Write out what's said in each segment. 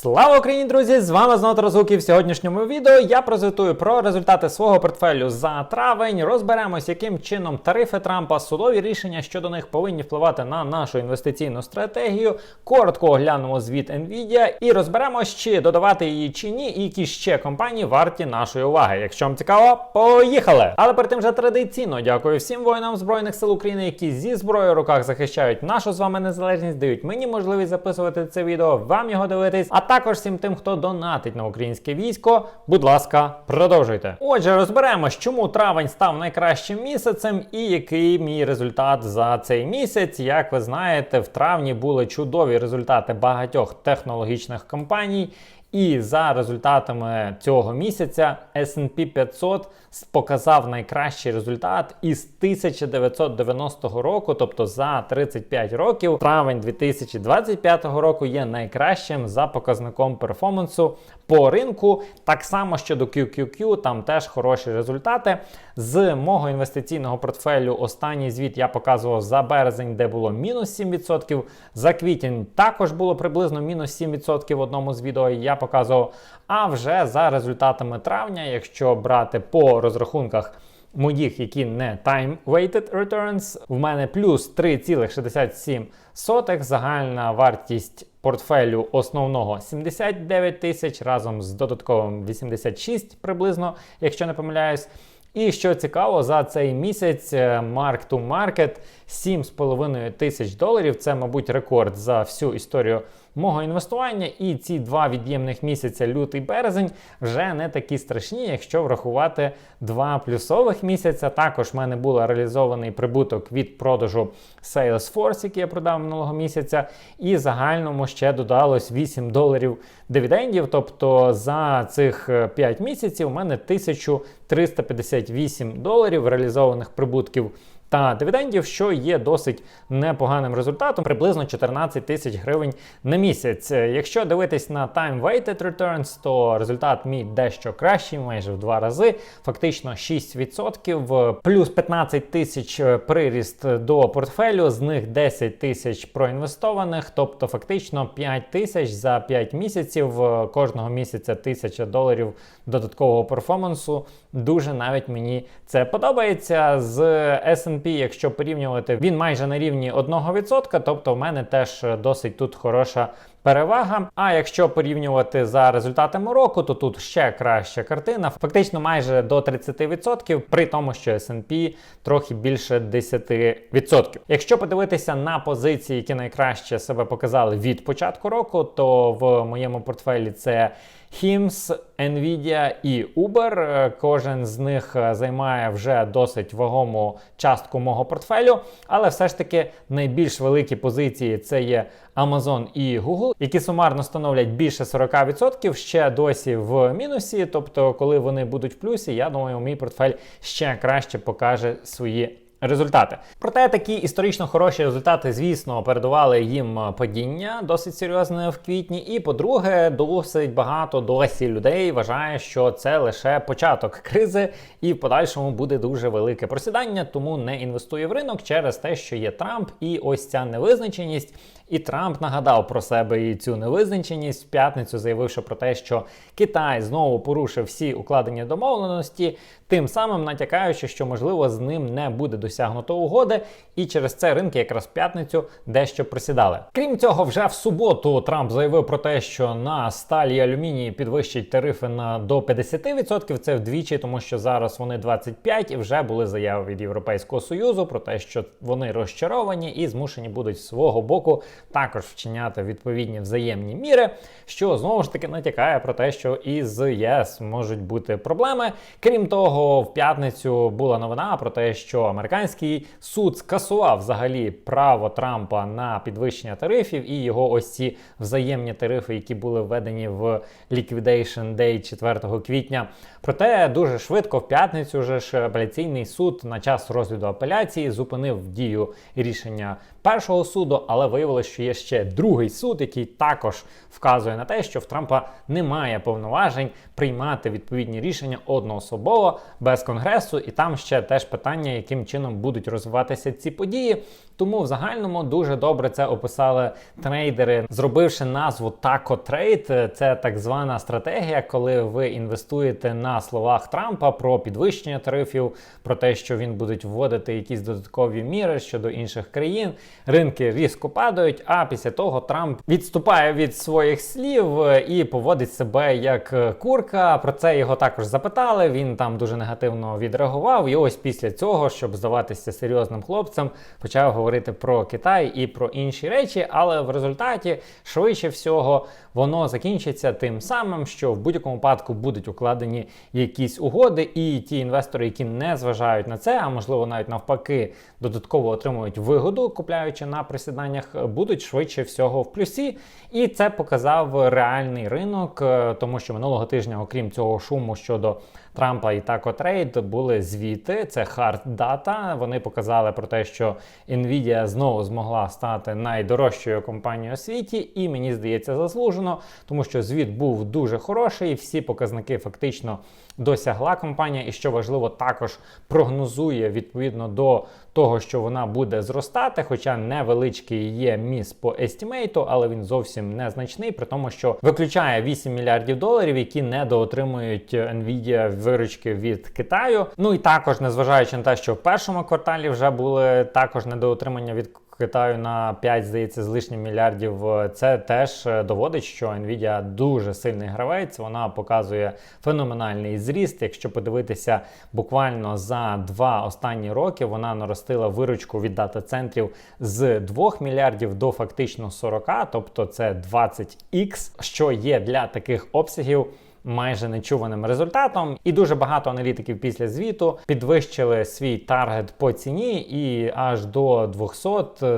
Слава Україні, друзі! З вами знову Тарасук і в сьогоднішньому відео я прозвітую про результати свого портфелю за травень. Розберемось, яким чином тарифи Трампа, судові рішення щодо них повинні впливати на нашу інвестиційну стратегію. Коротко оглянемо звіт Nvidia і розберемось, чи додавати її чи ні, і які ще компанії варті нашої уваги. Якщо вам цікаво, поїхали! Але перед тим же традиційно дякую всім воїнам збройних сил України, які зі зброєю в руках захищають нашу з вами незалежність, дають мені можливість записувати це відео, вам його дивитись. А також всім тим, хто донатить на українське військо. Будь ласка, продовжуйте. Отже, розберемо, чому травень став найкращим місяцем і який мій результат за цей місяць. Як ви знаєте, в травні були чудові результати багатьох технологічних компаній. І за результатами цього місяця S&P 500 показав найкращий результат із 1990 року, тобто за 35 років. Травень 2025 року є найкращим за показником перформансу по ринку. Так само щодо QQQ, там теж хороші результати. З мого інвестиційного портфелю останній звіт я показував за березень, де було мінус 7%. За квітень також було приблизно мінус 7% в одному з відео. Я показував. А вже за результатами травня, якщо брати по розрахунках моїх, які не time-weighted returns, в мене плюс 3,67 загальна вартість портфелю основного 79 тисяч разом з додатковим 86 приблизно, якщо не помиляюсь. І що цікаво, за цей місяць mark to market 7,5 тисяч доларів. Це, мабуть, рекорд за всю історію мого інвестування. І ці два від'ємних місяця, лютий березень, вже не такі страшні, якщо врахувати два плюсових місяця. Також в мене був реалізований прибуток від продажу Salesforce, який я продав минулого місяця. І загальному ще додалось 8 доларів дивідендів. Тобто за цих 5 місяців у мене 1358 доларів реалізованих прибутків та дивідендів, що є досить непоганим результатом, приблизно 14 тисяч гривень на місяць. Якщо дивитись на time-weighted returns, то результат мій дещо кращий, майже в два рази, фактично 6%, плюс 15 тисяч приріст до портфелю, з них 10 тисяч проінвестованих, тобто фактично 5 тисяч за 5 місяців, кожного місяця 1000 доларів додаткового перформансу. Дуже навіть мені це подобається з S&P S&P, якщо порівнювати, він майже на рівні 1%, тобто в мене теж досить тут хороша перевага. А якщо порівнювати за результатами року, то тут ще краща картина, фактично майже до 30%, при тому, що S&P трохи більше 10%. Якщо подивитися на позиції, які найкраще себе показали від початку року, то в моєму портфелі це HIMS, Nvidia і Uber. Кожен з них займає вже досить вагому частку мого портфелю, але все ж таки найбільш великі позиції це є Amazon і Google, які сумарно становлять більше 40%, ще досі в мінусі. Тобто, коли вони будуть в плюсі, я думаю, мій портфель ще краще покаже свої результати. Проте такі історично хороші результати, звісно, передували їм падіння досить серйозне в квітні. І, по-друге, досить багато досі людей вважає, що це лише початок кризи, і в подальшому буде дуже велике просідання, тому не інвестує в ринок через те, що є Трамп, і ось ця невизначеність. І Трамп нагадав про себе і цю невизначеність в п'ятницю, заявивши про те, що Китай знову порушив всі укладені домовленості, тим самим натякаючи, що можливо з ним не буде досягнуто угоди, і через це ринки якраз в п'ятницю дещо просідали. Крім цього, вже в суботу Трамп заявив про те, що на сталі і алюмінії підвищать тарифи на до 50%. Це вдвічі, тому що зараз вони 25% і вже були заяви від Європейського союзу про те, що вони розчаровані і змушені будуть свого боку також вчиняти відповідні взаємні міри, що знову ж таки натякає про те, що і з ЄС можуть бути проблеми. Крім того, в п'ятницю була новина про те, що американський суд скасував взагалі право Трампа на підвищення тарифів і його ось ці взаємні тарифи, які були введені в Liquidation Day 4 квітня. Проте дуже швидко в п'ятницю вже ж апеляційний суд на час розгляду апеляції зупинив дію рішення першого суду, але виявилося, що є ще другий суд, який також вказує на те, що в Трампа немає повноважень приймати відповідні рішення одноособово без конгресу, і там ще теж питання, яким чином будуть розвиватися ці події. Тому в загальному дуже добре це описали трейдери, зробивши назву Taco Trade. Це так звана стратегія, коли ви інвестуєте на словах Трампа про підвищення тарифів, про те, що він будуть вводити якісь додаткові міри щодо інших країн. Ринки різко падають. А після того Трамп відступає від своїх слів і поводить себе як курка. Про це його також запитали. Він там дуже негативно відреагував. І ось після цього, щоб здаватися серйозним хлопцем, почав говорити про Китай і про інші речі. Але в результаті швидше всього воно закінчиться тим самим, що в будь-якому випадку будуть укладені якісь угоди, і ті інвестори, які не зважають на це, а можливо навіть навпаки додатково отримують вигоду, купляючи на присіданнях, будуть швидше всього в плюсі. І це показав реальний ринок, е, тому що минулого тижня, окрім цього шуму щодо Трампа і Taco Trade, були звіти. Це hard data. Вони показали про те, що Nvidia знову змогла стати найдорожчою компанією у світі, і мені здається, заслужено, тому що звіт був дуже хороший. Всі показники фактично досягла компанія, і що важливо, також прогнозує відповідно до того, що вона буде зростати, хоча невеличкий є міс по естімейту, але він зовсім незначний, при тому, що виключає 8 мільярдів доларів, які недоотримують Nvidia виручки від Китаю. Ну і також, незважаючи на те, що в першому кварталі вже були також недоотримання від Китаю на 5, здається, з лишнім мільярдів. Це теж доводить, що Nvidia дуже сильний гравець. Вона показує феноменальний зріст. Якщо подивитися буквально за два останні роки, вона наростила виручку від дата-центрів з 2 мільярдів до фактично 40, тобто це 20x, що є для таких обсягів майже нечуваним результатом. І дуже багато аналітиків після звіту підвищили свій таргет по ціні і аж до 200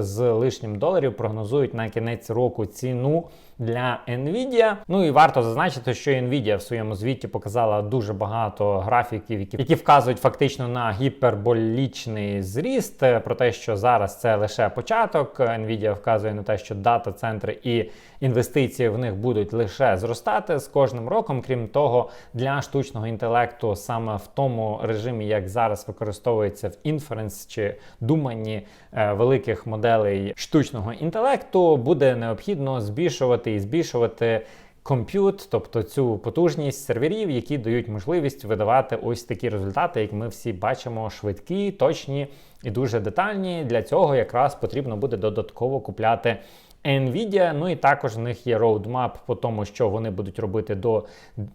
з лишнім доларів прогнозують на кінець року ціну для Nvidia. Ну і варто зазначити, що Nvidia в своєму звіті показала дуже багато графіків, які, які вказують фактично на гіперболічний зріст. Про те, що зараз це лише початок. Nvidia вказує на те, що дата-центри і інвестиції в них будуть лише зростати з кожним роком. Крім того, для штучного інтелекту саме в тому режимі, як зараз використовується в інференс чи думанні е, великих моделей штучного інтелекту, буде необхідно збільшувати і збільшувати. Комп'ют, тобто цю потужність серверів, які дають можливість видавати ось такі результати, як ми всі бачимо, швидкі, точні і дуже детальні. Для цього якраз потрібно буде додатково купляти Nvidia, ну і також в них є роудмап по тому, що вони будуть робити до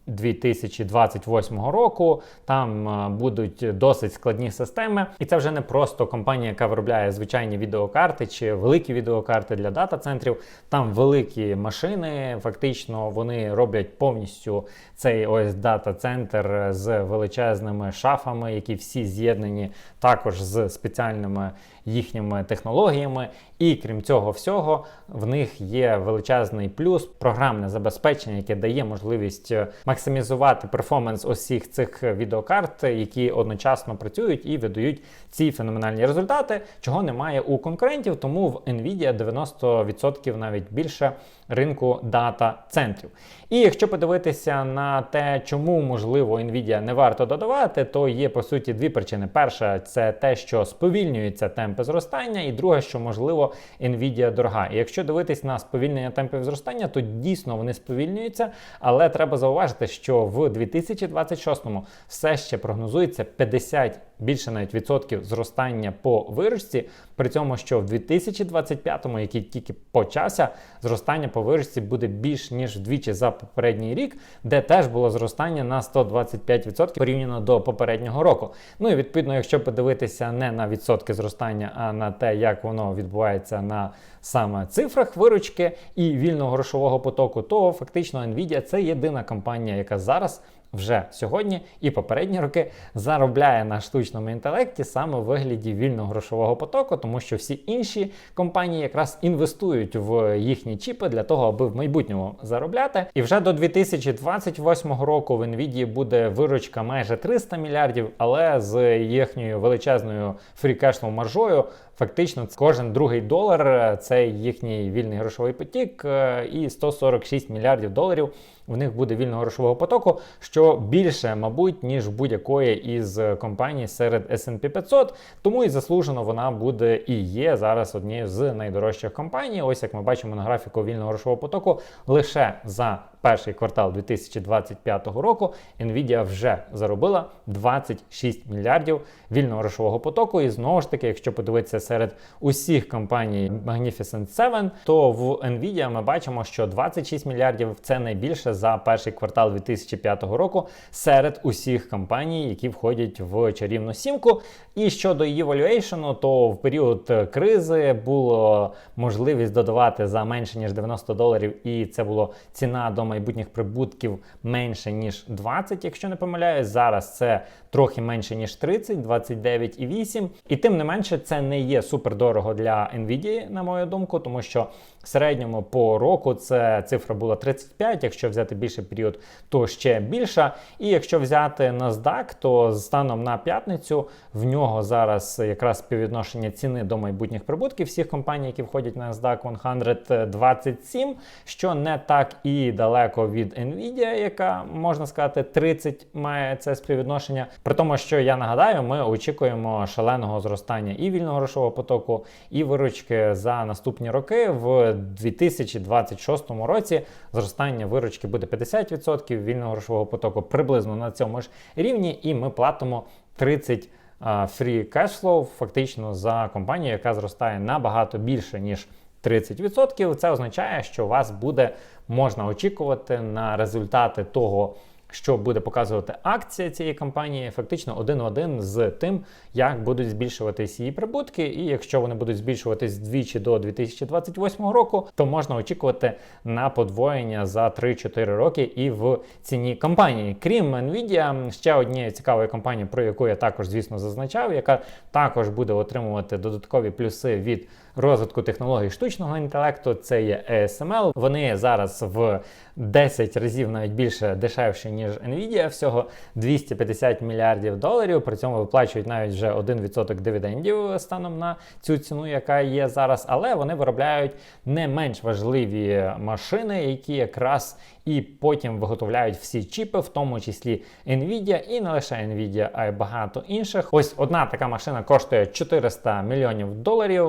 2028 року. Там е, будуть досить складні системи, і це вже не просто компанія, яка виробляє звичайні відеокарти чи великі відеокарти для дата-центрів. Там великі машини, фактично вони роблять повністю цей ось дата-центр з величезними шафами, які всі з'єднані також з спеціальними їхніми технологіями. І крім цього всього, в них є величезний плюс програмне забезпечення, яке дає можливість е, максимізувати перформанс усіх цих відеокарт, які одночасно працюють і видають ці феноменальні результати, чого немає у конкурентів. Тому в Nvidia 90% навіть більше ринку дата центрів. І якщо подивитися на те, чому можливо Nvidia не варто додавати, то є по суті дві причини: перша це те, що сповільнюється темпи зростання, і друге, що можливо Nvidia дорога. І якщо дивитись на сповільнення темпів зростання, то дійсно вони сповільнюються, але треба зауважити, що в 2026-му все ще прогнозується 50 більше навіть відсотків зростання по виручці, при цьому, що в 2025-му, який тільки почався, зростання по виручці буде більш ніж вдвічі за попередній рік, де теж було зростання на 125% порівняно до попереднього року. Ну і відповідно, якщо подивитися не на відсотки зростання, а на те, як воно відбувається на саме цифрах виручки і вільного грошового потоку, то фактично Nvidia це єдина компанія, яка зараз вже сьогодні і попередні роки заробляє на штучному інтелекті саме в вигляді вільного грошового потоку, тому що всі інші компанії якраз інвестують в їхні чіпи для того, аби в майбутньому заробляти. І вже до 2028 року в Nvidia буде виручка майже 300 мільярдів, але з їхньою величезною фрікешною маржою. Фактично, кожен другий долар це їхній вільний грошовий потік, і 146 мільярдів доларів в них буде вільного грошового потоку, що більше, мабуть, ніж будь-якої із компаній серед S&P 500, тому і заслужено вона буде і є зараз однією з найдорожчих компаній. Ось як ми бачимо на графіку вільного грошового потоку, лише за перший квартал 2025 року Nvidia вже заробила 26 мільярдів вільного грошового потоку. І знову ж таки, якщо подивитися серед усіх компаній Magnificent 7, то в Nvidia ми бачимо, що 26 мільярдів це найбільше за перший квартал 2005 року серед усіх компаній, які входять в чарівну сімку. І щодо її валюейшену, то в період кризи було можливість додавати за менше ніж 90 доларів, і це було ціна до майбутніх прибутків менше ніж 20, якщо не помиляюсь. Зараз це трохи менше ніж 30, 29,8. І тим не менше, це не є супер дорого для Nvidia, на мою думку, тому що в середньому по року це цифра була 35, якщо взяти більший період, то ще більша. І якщо взяти NASDAQ, то станом на п'ятницю в нього зараз якраз співвідношення ціни до майбутніх прибутків всіх компаній, які входять на NASDAQ 100, 27, що не так і далеко від Nvidia, яка можна сказати 30 має це співвідношення. При тому, що я нагадаю, ми очікуємо шаленого зростання і вільного грошового потоку, і виручки за наступні роки в 2026 році зростання виручки буде 50%, вільного грошового потоку приблизно на цьому ж рівні, і ми платимо 30 free cash flow фактично за компанію, яка зростає набагато більше, ніж 30%. Це означає, що вас буде можна очікувати на результати того що буде показувати акція цієї компанії, фактично один в один з тим, як будуть збільшуватись її прибутки. І якщо вони будуть збільшуватись двічі до 2028 року, то можна очікувати на подвоєння за 3-4 роки і в ціні компанії. Крім Nvidia, ще однією цікавою компанією, про яку я також, звісно, зазначав, яка також буде отримувати додаткові плюси від розвитку технологій штучного інтелекту. Це є ASML. Вони зараз в 10 разів навіть більше дешевші, ніж Nvidia, всього 250 мільярдів доларів. При цьому виплачують навіть вже 1% дивідендів станом на цю ціну, яка є зараз. Але вони виробляють не менш важливі машини, які якраз і потім виготовляють всі чіпи, в тому числі Nvidia, і не лише Nvidia, а й багато інших. Ось одна така машина коштує 400 мільйонів доларів.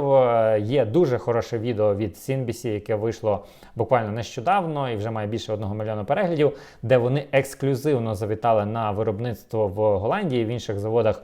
Є дуже хороше відео від CNBC, яке вийшло буквально нещодавно і вже має більше одного мільйона переглядів, де вони ексклюзивно завітали на виробництво в Голландії в інших заводах.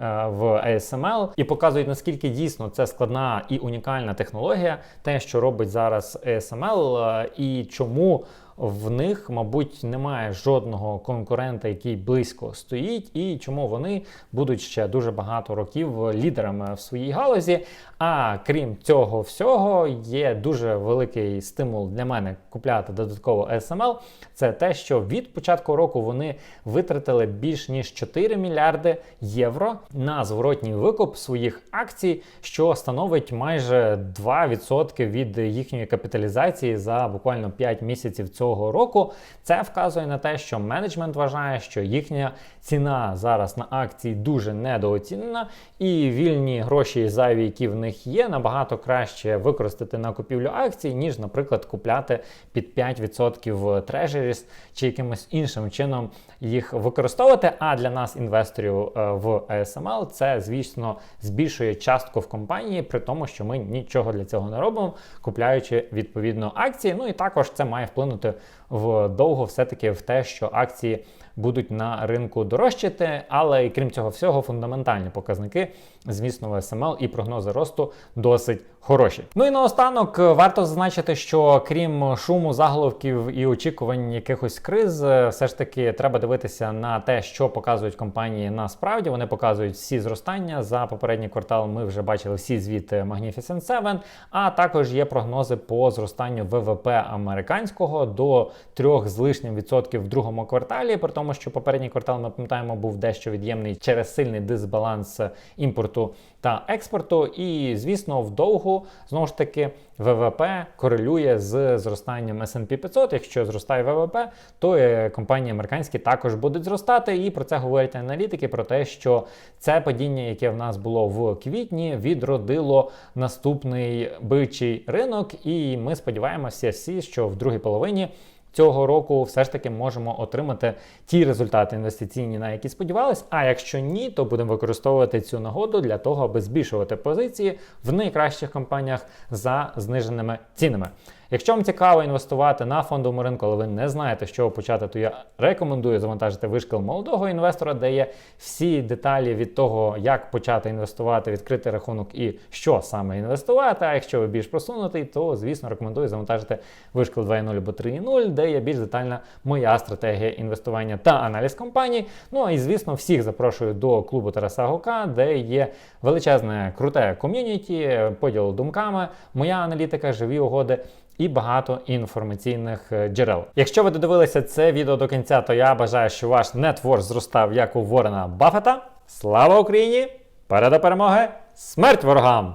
Е, в ASML і показують наскільки дійсно це складна і унікальна технологія, те, що робить зараз ASML, е, і чому в них, мабуть, немає жодного конкурента, який близько стоїть, і чому вони будуть ще дуже багато років лідерами в своїй галузі. А крім цього всього, є дуже великий стимул для мене купляти додатково SML. Це те, що від початку року вони витратили більш ніж 4 мільярди євро на зворотній викуп своїх акцій, що становить майже 2% від їхньої капіталізації за буквально 5 місяців цього цього року. Це вказує на те, що менеджмент вважає, що їхня ціна зараз на акції дуже недооцінена, і вільні гроші зайві, які в них є, набагато краще використати на купівлю акцій, ніж, наприклад, купляти під 5% трежеріс чи якимось іншим чином їх використовувати. А для нас, інвесторів е, в ASML, це, звісно, збільшує частку в компанії, при тому, що ми нічого для цього не робимо, купляючи відповідно акції. Ну і також це має вплинути вдовго все-таки в те, що акції будуть на ринку дорожчати, але і крім цього всього, фундаментальні показники, звісно, в СМЛ і прогнози росту досить хороші. Ну і наостанок варто зазначити, що крім шуму, заголовків і очікувань якихось криз, все ж таки треба дивитися на те, що показують компанії насправді. Вони показують всі зростання. За попередній квартал ми вже бачили всі звіти Magnificent 7, а також є прогнози по зростанню ВВП американського до 3 з лишнім відсотків в другому кварталі. При тому, що попередній квартал ми пам'ятаємо був дещо від'ємний через сильний дисбаланс імпорту та експорту. І, звісно, вдовгу знову ж таки ВВП корелює з зростанням S&P 500. Якщо зростає ВВП, то компанії американські також будуть зростати. І про це говорять аналітики: про те, що це падіння, яке в нас було в квітні, відродило наступний бичий ринок. І ми сподіваємося всі, що в другій половині цього року все ж таки можемо отримати ті результати інвестиційні, на які сподівались. А якщо ні, то будемо використовувати цю нагоду для того, аби збільшувати позиції в найкращих компаніях за зниженими цінами. Якщо вам цікаво інвестувати на фондовому ринку, але ви не знаєте, з чого почати, то я рекомендую завантажити вишкіл молодого інвестора, де є всі деталі від того, як почати інвестувати, відкрити рахунок і що саме інвестувати. А якщо ви більш просунутий, то звісно рекомендую завантажити вишкіл 2.0 або 3.0, де є більш детальна моя стратегія інвестування та аналіз компаній. Ну і звісно, всіх запрошую до клубу Тараса Гука, де є величезне круте ком'юніті, поділ думками, моя аналітика, живі угоди і багато інформаційних е, джерел. Якщо ви додивилися це відео до кінця, то я бажаю, що ваш нетвор зростав як у Ворена Баффета. Слава Україні! Переда перемоги! Смерть ворогам!